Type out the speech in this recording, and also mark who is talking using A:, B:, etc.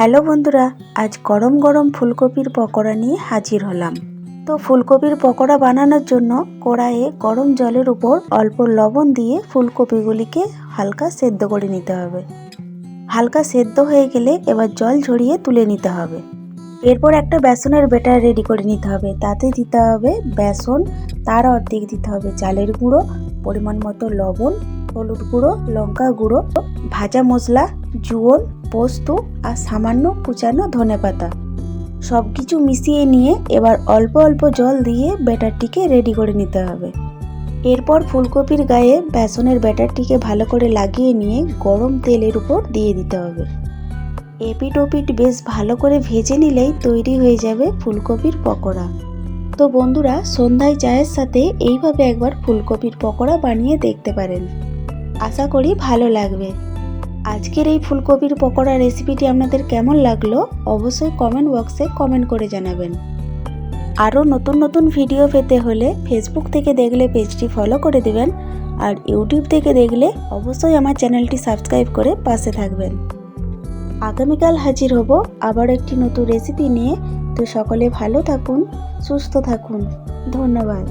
A: Hello বন্ধুরা, আজ গরম গরম ফুলকপির পকোড়া নিয়ে হাজির হলাম। তো ফুলকপির পকোড়া বানানোর জন্য কড়াইয়ে গরম জলের উপর অল্প লবণ দিয়ে ফুলকপিগুলিকে হালকা সেদ্ধ করে নিতে হবে। হালকা সেদ্ধ হয়ে গেলে এবার জল ঝরিয়ে তুলে নিতে হবে। এরপর একটা বেসনের বেটার রেডি করে নিতে হবে। তাতে দিতে হবে বেসন, তার অর্ধেক দিতে হবে চালের গুঁড়ো, পরিমাণ মতো লবণ, হলুদ গুঁড়ো, লঙ্কা গুঁড়ো, ভাজা মশলা জুয়ন পোস্ত আর সামান্য কুচানো ধনেপাতা সব কিছু মিশিয়ে নিয়ে এবার অল্প অল্প জল দিয়ে ব্যাটারটিকে রেডি করে নিতে হবে। এরপর ফুলকপির গায়ে বেসনের ব্যাটারটিকে ভালো করে লাগিয়ে নিয়ে গরম তেলের উপর দিয়ে দিতে হবে। এপিট ওপিট বেশ ভালো করে ভেজে নিলেই তৈরি হয়ে যাবে ফুলকপির পকোড়া। তো বন্ধুরা, সন্ধ্যায় চায়ের সাথে এইভাবে একবার ফুলকপির পকোড়া বানিয়ে দেখতে পারেন। আশা করি ভালো লাগবে। আজকের এই ফুলকপির পকোড়া রেসিপিটি আপনাদের কেমন লাগল অবশ্যই কমেন্ট বক্সে কমেন্ট করে জানাবেন। আরও নতুন নতুন ভিডিও পেতে হলে ফেসবুক থেকে দেখলে পেজটি ফলো করে দেবেন আর ইউটিউব থেকে দেখলে অবশ্যই আমার চ্যানেলটি সাবস্ক্রাইব করে পাশে থাকবেন। আগামীকাল হাজির হব আবার একটি নতুন রেসিপি নিয়ে। তো সকলে ভালো থাকুন, সুস্থ থাকুন। ধন্যবাদ।